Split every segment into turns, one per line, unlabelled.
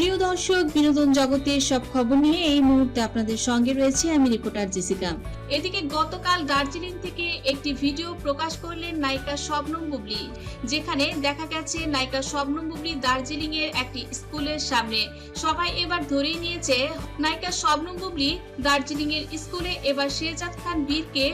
প্রিয় দর্শক, বিনোদন জগতের সব খবর নিয়ে এই মুহূর্তে আপনাদের সঙ্গে রয়েছে আমি রিপোর্টার জেসিকা। এদিকে গতকাল দার্জিলিং থেকে একটি ভিডিও প্রকাশ করলেন নায়িকা শবনম বুবলি, যেখানে দেখা গেছে নায়িকা শবনম বুবলি দার্জিলিং এর একটি স্কুলের সামনে। সবাই এবার ধরেই নিয়েছে, নায়িকা শবনম বুবলি দার্জিলিং এর স্কুলে এবার শেরজাদ খান বীরকে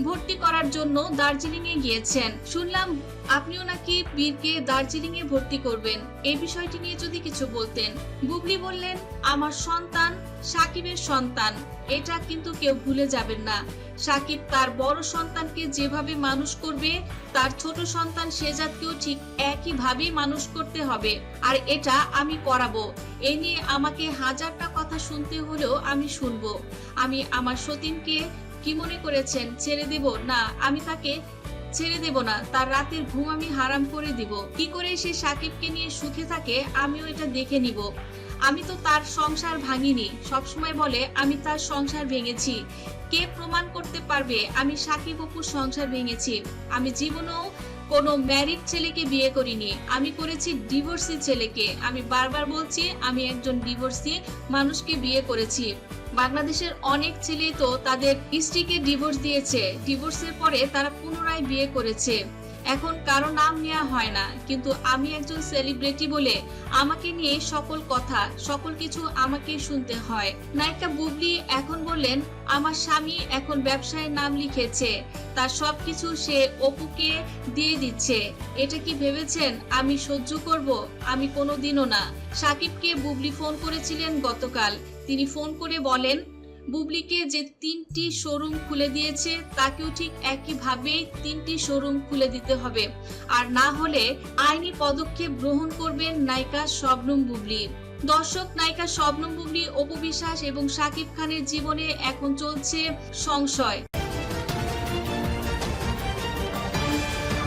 ভর্তি করার জন্য দার্জিলিং এ গিয়েছেন। শুনলাম আপনিও নাকি বীরকে দার্জিলিং এ ভর্তি করবেন। এই বিষয়টি নিয়ে যদি কিছু বলতেন। বুবলি বললেন, আমার সন্তান সাকিবের সন্তান। এটা কিন্তু কেউ ভুলে যাবেন না। সাকিব তার বড় সন্তানকে যেভাবে মানুষ করবে, তার ছোট সন্তান সে সেজাদকেও ঠিক একইভাবেই মানুষ করতে হবে। আর এটা আমি করাবো। এ নিয়ে আমাকে হাজারটা কথা শুনতে হলেও আমি শুনব। আমি আমার সতীনকে কি মনে করেছেন? ছেড়ে দেব? না, আমি তাকে ছেড়ে দেব না। তার রাতের ঘুম আমি হারাম করে দিব। কি করে সে সাকিবকে নিয়ে সুখে থাকে, আমিও এটা দেখে নিব। আমি তো তার সংসার ভাঙিনি। সবসময় বলে, আমি তার সংসার ভেঙেছি। কে প্রমাণ করতে পারবে? আমি সাকিব অপুর সংসার ভেঙেছি। আমি জীবনেও কোনো ম্যারিড ছেলেকে বিয়ে করিনি। আমি করেছি ডিভোর্সি ছেলেকে। আমি বারবার বলছি, আমি একজন ডিভোর্সি মানুষকে বিয়ে করেছি। বাংলাদেশের অনেক ছেলে তো তাদের স্ত্রীকে ডিভোর্স দিয়েছে। ডিভোর্সের পরে তারা পুনরায় বিয়ে করেছে। এখন কারও নাম নেওয়া হয় না, কিন্তু আমি একজন সেলিব্রিটি বলে আমাকে নিয়ে সকল কথা, সকল কিছু আমাকে শুনতে হয়। নায়িকা বুবলি এখন বললেন, আমার স্বামী এখন ব্যবসায় নাম লিখেছে, তার সবকিছু সে অপুকে দিয়ে দিচ্ছে। এটা কি ভেবেছেন? আমি সহ্য করব? আমি কোনো দিনও না। সাকিবকে বুবলি ফোন করেছিলেন গতকাল। তিনি ফোন করে বলেন বুবলিকে যে তিনটি শোরুম খুলে দিয়েছে, তাকেও ঠিক একইভাবে তিনটি শোরুম খুলে দিতে হবে। আর না হলে আইনি পদক্ষেপ গ্রহণ করবেন নায়িকা শবনম বুবলি। দর্শক, নায়িকা শবনম বুবলি অপবিশ্বাস এবং শাকিব খানের জীবনে এখন চলছে সংশয়।